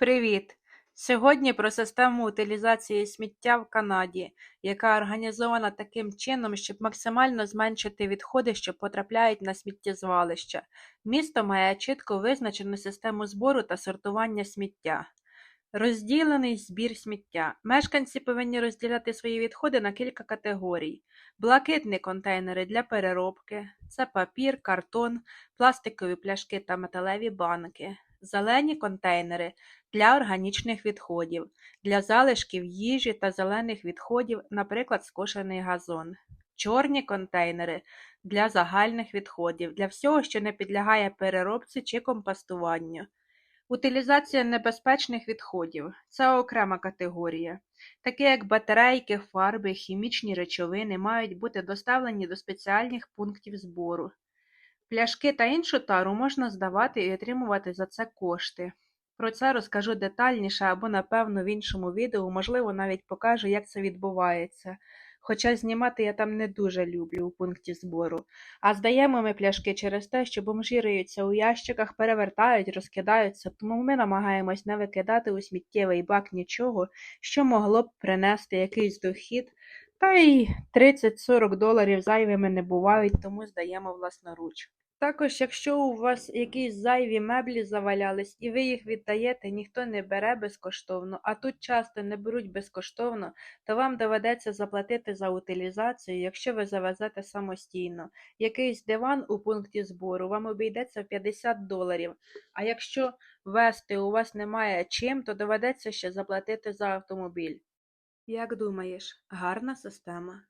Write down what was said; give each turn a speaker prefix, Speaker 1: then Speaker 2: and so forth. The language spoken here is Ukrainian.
Speaker 1: Привіт! Сьогодні про систему утилізації сміття в Канаді, яка організована таким чином, щоб максимально зменшити відходи, що потрапляють на сміттєзвалища. Місто має чітко визначену систему збору та сортування сміття. Розділений збір сміття. Мешканці повинні розділяти свої відходи на кілька категорій: блакитні контейнери для переробки, це папір, картон, пластикові пляшки та металеві банки, зелені контейнери для органічних відходів, для залишків їжі та зелених відходів, наприклад, скошений газон, чорні контейнери для загальних відходів, для всього, що не підлягає переробці чи компостуванню. Утилізація небезпечних відходів це окрема категорія. Такі як батарейки, фарби, хімічні речовини мають бути доставлені до спеціальних пунктів збору. Пляшки та іншу тару можна здавати і отримувати за це кошти. Про це розкажу детальніше або, напевно, в іншому відео, можливо, навіть покажу, як це відбувається. Хоча знімати я там не дуже люблю у пункті збору. А здаємо ми пляшки через те, що бомжі риються у ящиках, перевертають, розкидаються, тому ми намагаємось не викидати у сміттєвий бак нічого, що могло б принести якийсь дохід. Та й 30-40 доларів зайвими не бувають, тому здаємо власноруч. Також, якщо у вас якісь зайві меблі завалялись і ви їх віддаєте, ніхто не бере безкоштовно, а тут часто не беруть безкоштовно, то вам доведеться заплатити за утилізацію, якщо ви завезете самостійно. Якийсь диван у пункті збору вам обійдеться в 50 доларів, а якщо вести у вас немає чим, то доведеться ще заплатити за автомобіль. Як думаєш, гарна система?